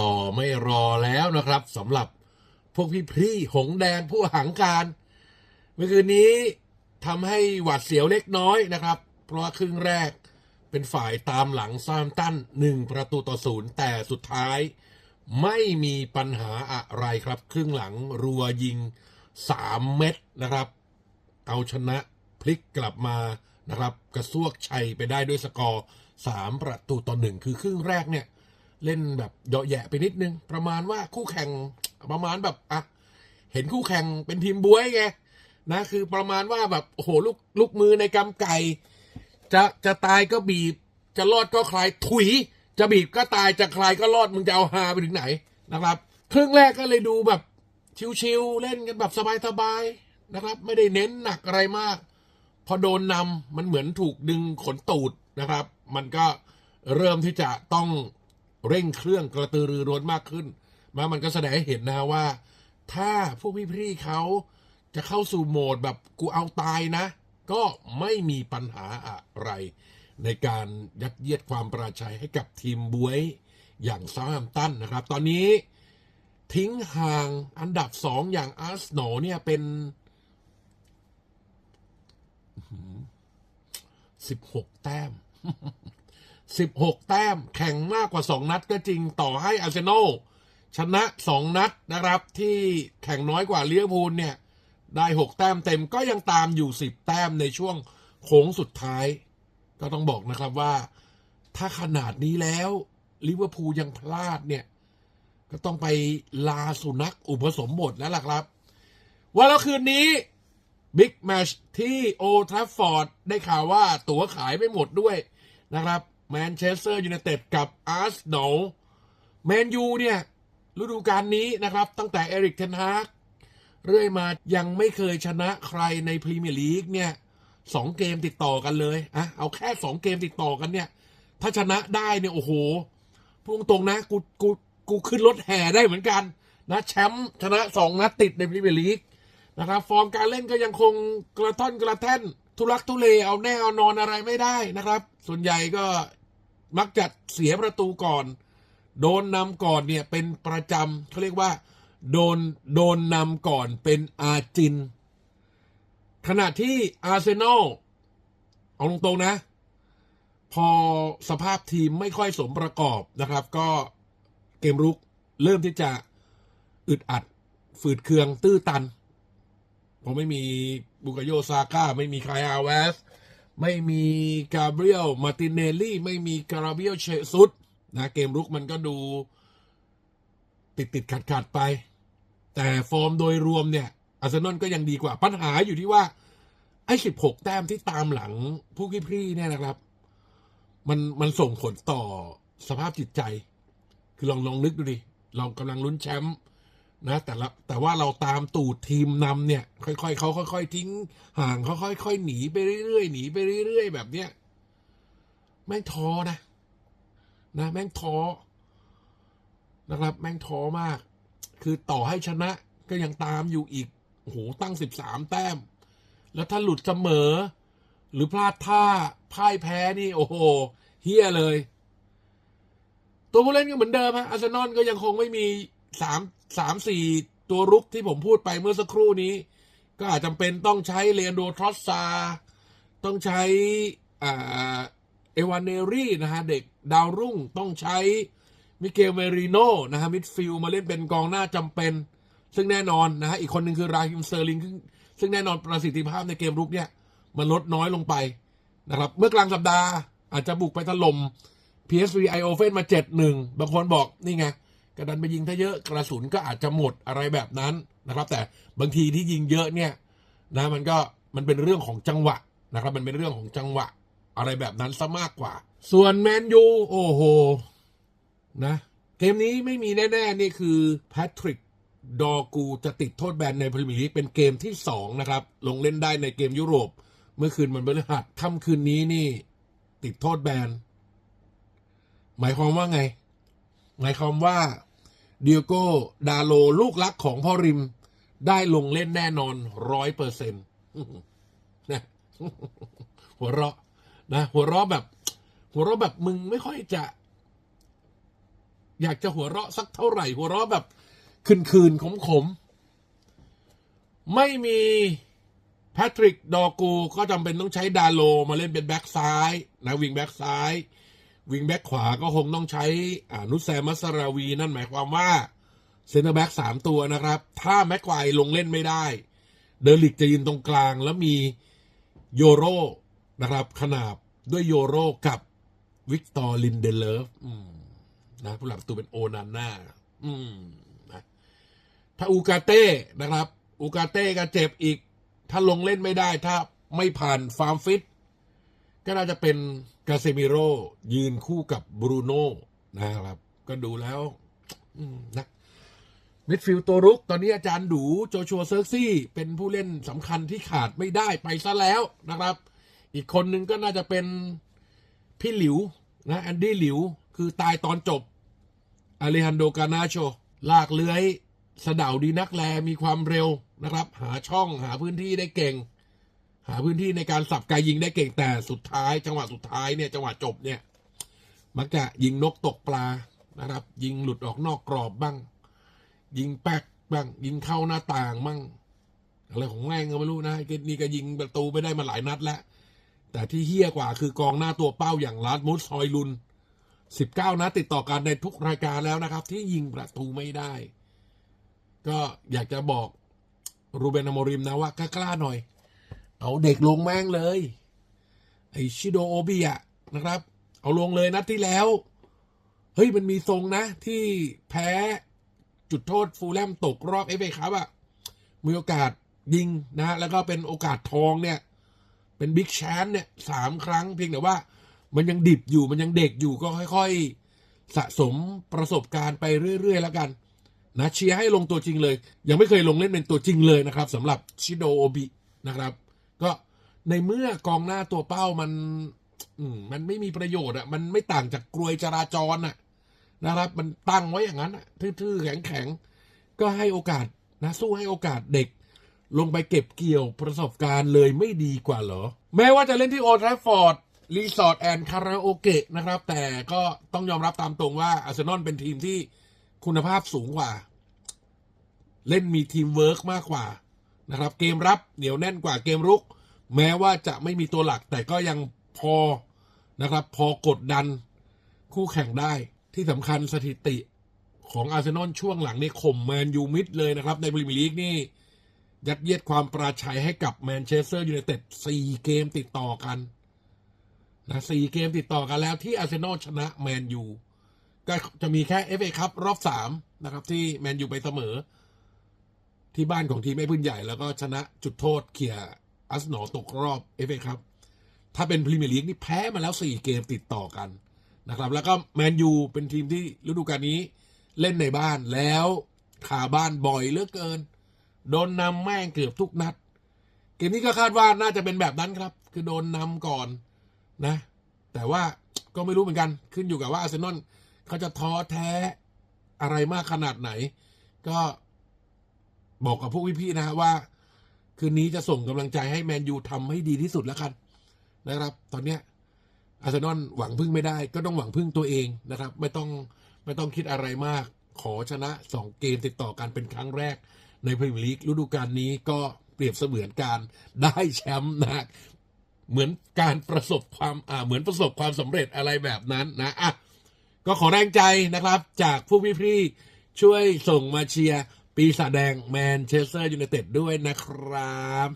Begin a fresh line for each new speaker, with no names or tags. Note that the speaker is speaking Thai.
ต่อไม่รอแล้วนะครับสำหรับพวกพี่พี่หงแดงผู้หังการ เมื่อคืนนี้ทำให้หวาดเสียวเล็กน้อยนะครับ เพราะครึ่งแรกเป็นฝ่ายตามหลังซามตันหนึ่งประตูต่อศูนย์แต่สุดท้ายไม่มีปัญหาอะไรครับ ครึ่งหลังรัวยิงสามเม็ดนะครับ เอาชนะพลิกกลับมานะครับ กระซวกชัยไปได้ด้วยสกอร์สามประตูต่อหนึ่งคือครึ่งแรกเนี่ย เล่นแบบเยาะแยะไปนิดนึง ประมาณว่าคู่แข่งประมาณแบบอะเห็นคู่แข่งเป็นทีมบวยไงนะคือประมาณว่าแบบโอ้โหลูกลูกมือในกำไก่ จะจะตายก็บีบ จะรอดก็คลายถุย จะบีบก็ตายจะคลายก็รอดมึงจะเอาฮาไปถึงไหนนะครับครึ่งแรกก็เลยดูแบบชิวๆเล่นกันแบบสบายๆนะครับ ไม่ได้เน้นหนักอะไรมาก พอโดนนำมันเหมือนถูกดึงขนตูดนะครับ มันก็เริ่มที่จะต้อง เร่งเครื่องกระตือรือร้นมากขึ้น มามันก็แสดงให้เห็นนะว่า ถ้าพวกพี่ๆเขาจะเข้าสู่โหมดแบบกูเอาตายนะ ก็ไม่มีปัญหาอะไร ในการยัดเยียดความประชัยให้กับทีมบวยอย่างซาแฮมตันนะครับ ตอนนี้ทิ้งห่างอันดับสองอย่างอาร์เซนอลเนี่ยเป็นสิบหกแต้ม สิบหกแต้ม แข่งมากกว่าสองนัดก็จริงต่อให้อาร์เซนอลชนะสองนัดนะครับ ที่แข่งน้อยกว่าเลี้ยวพูลเนี่ย ได้หกแต้มเต็มก็ยังตามอยู่สิบแต้มในช่วงโค้งสุดท้าย ก็ต้องบอกนะครับว่า ถ้าขนาดนี้แล้วลิเวอร์พูลยังพลาดเนี่ย ก็ต้องไปลาสุนัขอุปสมบทแล้วล่ะครับ ว่าแล้วคืนนี้บิ๊กแมชที่โอทราฟฟอร์ดได้ข่าวว่าตั๋วขายไม่หมดด้วยนะครับ แมนเชสเตอร์ยูไนเต็ดกับอาร์เซนอลแมนยูเนี่ยฤดูกาลนี้นะครับ ตั้งแต่เอริกเทนฮากเรื่อยมายังไม่เคยชนะใครในพรีเมียร์ลีกเนี่ยสองเกมติดต่อกันเลยอะเอาแค่สองเกมติดต่อกันเนี่ย ถ้าชนะได้เนี่ยโอ้โหพูดตรงนะกูกูกูขึ้นรถแห่ได้เหมือนกันนะแชมป์ชนะสองนัดติดในพรีเมียร์ลีกนะครับ ฟอร์มการเล่นก็ยังคงกระท่อนกระแท่น ทุลักทุเลเอาแน่เอานอนอะไรไม่ได้นะครับ ส่วนใหญ่ก็มักจะเสียประตูก่อน โดนนำก่อนเนี่ยเป็นประจำเขาเรียกว่า โดนโดนนำก่อนเป็นอาจิน ขณะที่อาร์เซนอลเอาตรงๆนะ พอสภาพทีมไม่ค่อยสมประกอบนะครับ ก็เกมรุกเริ่มที่จะอึดอัดฝืดเคืองตื้อตัน ผมไม่มีบุกโยซาก้า ไม่มีคายอาเวส ไม่มีกาเบรียลมาตินเนลลี่ ไม่มีกราเบียลเชซุดนะเกมรุกมันก็ดูติดติดขัดขัดไป แต่ฟอร์มโดยรวมเนี่ยอาร์เซนอลก็ยังดีกว่าปัญหาอยู่ที่ว่า ไอ้สิบหกแต้มที่ตามหลังผู้ขี้พรี่เนี่ยนะครับ มันมันส่งผลต่อสภาพจิตใจ คือลองลองนึกดูดิ เรากำลังลุ้นแชมป์ นะแต่ละแต่ว่าเราตามตูดทีมนำเนี่ย ค่อยๆเขาค่อยๆทิ้งห่างเขาค่อยๆหนีไปเรื่อยๆหนีไปเรื่อยๆแบบเนี้ยแม่งท้อนะนะแม่งท้อนะครับ แม่งท้อมาก คือต่อให้ชนะก็ยังตามอยู่อีกโอ้โหตั้งสิบสามแต้ม แล้วถ้าหลุดเสมอ หรือพลาดท่าพ่ายแพ้นี่ โอ้โหเฮี้ยเลย ตัวผู้เล่นก็เหมือนเดิมฮะอาร์เซนอลก็ยังคงไม่มีสามสามสี่ตัวรุกที่ผมพูดไปเมื่อสักครู่นี้ ก็อาจจำเป็นต้องใช้เลนโดทรอสซา ต้องใช้เอวานเนรี่นะฮะ เด็กดาวรุ่งต้องใช้มิเกลเมริโนนะฮะมิดฟิลมาเล่นเป็นกองหน้าจำเป็น ซึ่งแน่นอนนะฮะอีกคนหนึ่งคือราฮิมเซอร์ลิงซึ่งแน่นอนประสิทธิภาพในเกมรุกเนี่ย มันลดน้อยลงไปนะครับ เมื่อกลางสัปดาห์อาจจะบุกไปถล่ม PSV i o f e n มาเจ็ดหนึ่งบางคนบอกนี่ไง กระดันไปยิงถ้าเยอะกระสุนก็อาจจะหมดอะไรแบบนั้นนะครับ แต่บางทีที่ยิงเยอะเนี่ยนะมันก็มันเป็นเรื่องของจังหวะนะครับ มันเป็นเรื่องของจังหวะอะไรแบบนั้นซะมากกว่า ส่วนแมนยูโอ้โหนะเกมนี้ไม่มีแน่ๆนี่คือแพทริกดอกูจะติดโทษแบนในพรีเมียร์ลีกเป็นเกมที่สองนะครับ ลงเล่นได้ในเกมยุโรป เมื่อคืนมันพฤหัสค่ำคืนนี้นี่ ติดโทษแบน หมายความว่าไง หมายความว่า เดียโก้ดาโลลูกรักของพ่อริม ได้ลงเล่นแน่นอนร้อยเปอร์เซ็นต์นะหัวเราะนะหัวเราะแบบ หัวเราะแบบมึงไม่ค่อยจะ อยากจะหัวเราะสักเท่าไหร่ หัวเราะแบบคืนๆขมขมๆไม่มีแพทริกดอกู ก็จำเป็นต้องใช้ดาโล มาเล่นเป็นแบ็กซ้ายนะวิงแบ็กซ้าย วิงแบ็กขวาก็คงต้องใช้อนุแซมัสราวี นั่นหมายความว่าเซนเตอร์แบ็กสามตัวนะครับ ถ้าแม็กไกวลงเล่นไม่ได้ เดลิกจะยืนตรงกลางแล้วมีโยโรนะครับ ขนาบด้วยโยโรกับวิกตอร์ลินเดเลฟนะผู้หลักประตูเป็นโอนาน่าอืมนะถ้าอูกาเต้นะครับ อูกาเต้ก็เจ็บอีก ถ้าลงเล่นไม่ได้ ถ้าไม่ผ่านฟาร์มฟิต ก็น่าจะเป็น กาเซมิโรยืนคู่กับบรูโน่นะครับ ก็ดูแล้วนะมิดฟิลด์ตัวรุก ตอนนี้อาจารย์ดูโจชัวเซิร์ซี่ เป็นผู้เล่นสำคัญที่ขาดไม่ได้ไปซะแล้วนะครับ อีกคนหนึ่งก็น่าจะเป็นพี่หลิวนะแอนดี้หลิว คือตายตอนจบอเลฮันโดกานาโช ลากเลื้อย สะดาวดีนักแลมีความเร็วนะครับ หาช่องหาพื้นที่ได้เก่ง หาพื้นที่ในการสับไกยิงได้เก่งแต่สุดท้าย จังหวะสุดท้ายเนี่ยจังหวะจบเนี่ย มักจะยิงนกตกปลานะครับ ยิงหลุดออกนอกกรอบบ้าง ยิงแป๊กบ้าง ยิงเข้าหน้าต่างบ้างอะไรของแม่งก็ไม่รู้นะนี่ก็ยิงประตูไปได้มาหลายนัดแล้ว แต่ที่เฮี้ยกว่าคือกองหน้าตัวเป้าอย่างลาดมุสซอยลุน 19 นัดติดต่อกันในทุกรายการแล้วนะครับ ที่ยิงประตูไม่ได้ ก็อยากจะบอกรูเบนอโมริมนะว่า กล้าๆหน่อย เอาเด็กลงแม่งเลย ไอชิโดโอบิอะนะครับ เอาลงเลยนัดที่แล้ว เฮ้ยมันมีทรงนะ ที่แพ้จุดโทษฟูลแลมตกรอบเอฟเอครับอะมีโอกาสยิงนะ แล้วก็เป็นโอกาสทองเนี่ย เป็นบิ๊กแชนเนี่ยสามครั้งเพียงแต่ว่ามันยังดิบอยู่มันยังเด็กอยู่ก็ค่อย ๆ สะสมประสบการณ์ไปเรื่อย ๆ แล้วกัน นะเชียร์ให้ลงตัวจริงเลย ยังไม่เคยลงเล่นเป็นตัวจริงเลยนะครับสำหรับชิโดโอบินะครับ ก็ในเมื่อกองหน้าตัวเป้ามัน อืมมันไม่มีประโยชน์อะ มันไม่ต่างจากกลวยจราจรอะ นะครับ มันตั้งไว้อย่างนั้นอะทื่อๆแข็งๆก็ให้โอกาสนะสู้ให้โอกาสเด็ก ลงไปเก็บเกี่ยวประสบการณ์เลยไม่ดีกว่าเหรอ แม้ว่าจะเล่นที่โอทราฟอร์ดรีสอร์ทแอนด์คาราโอเกะนะครับ แต่ก็ต้องยอมรับตามตรงว่าอาร์เซนอลเป็นทีมที่คุณภาพสูงกว่า เล่นมีทีมเวิร์กมากกว่า นะครับ เกมรับเหนียวแน่นกว่าเกมรุก แม้ว่าจะไม่มีตัวหลักแต่ก็ยังพอนะครับ พอกดดันคู่แข่งได้ที่สำคัญสถิติของอาร์เซนอลช่วงหลังนี่ข่มแมนยูมิดเลยนะครับ ในพรีเมียร์ลีกนี่ ยัดเยียดความปราชัยให้กับแมนเชสเตอร์ยูไนเต็ดสี่เกมติดต่อกันนะสี่เกมติดต่อกันแล้วที่อาร์เซนอลชนะแมนยูก็จะมีแค่เอฟเอคัพรอบสามนะครับ ที่แมนยูไปเสมอ ที่บ้านของทีมไอ้พื้นใหญ่แล้วก็ชนะจุดโทษเขี่ยอัสนอตกรอบเอฟเอคัพถ้าเป็นพรีเมียร์ลีกนี่แพ้มาแล้วสี่เกมติดต่อกันนะครับ แล้วก็แมนยูเป็นทีมที่ฤดูกาลนี้เล่นในบ้านแล้วขาบ้านบ่อยเหลือเกิน โดนนำแม่งเกือบทุกนัด เกมนี้ก็คาดว่าน่าจะเป็นแบบนั้นครับ คือโดนนำก่อนนะ แต่ว่าก็ไม่รู้เหมือนกัน ขึ้นอยู่กับว่าอาร์เซนอลเขาจะท้อแท้อะไรมากขนาดไหน ก็ บอกกับพวกพี่ๆนะฮะว่า คืนนี้จะส่งกำลังใจให้แมนยูทำให้ดีที่สุดแล้วกันนะครับ ตอนเนี้ยอาร์เซนอลหวังพึ่งไม่ได้ ก็ต้องหวังพึ่งตัวเองนะครับ ไม่ต้องไม่ต้องคิดอะไรมาก ขอชนะสองเกมติดต่อกันเป็นครั้งแรก ในพรีเมียร์ลีกฤดูกาลนี้ก็เปรียบเสมือนการได้แชมป์นะเหมือนการประสบความอ่าเหมือนประสบความสำเร็จอะไรแบบนั้นนะอะก็ขอแรงใจนะครับ จากผู้พี่ๆช่วยส่งมาเชียร์ ปีศาจแดงแมนเชสเตอร์ยูไนเต็ดด้วยนะครับ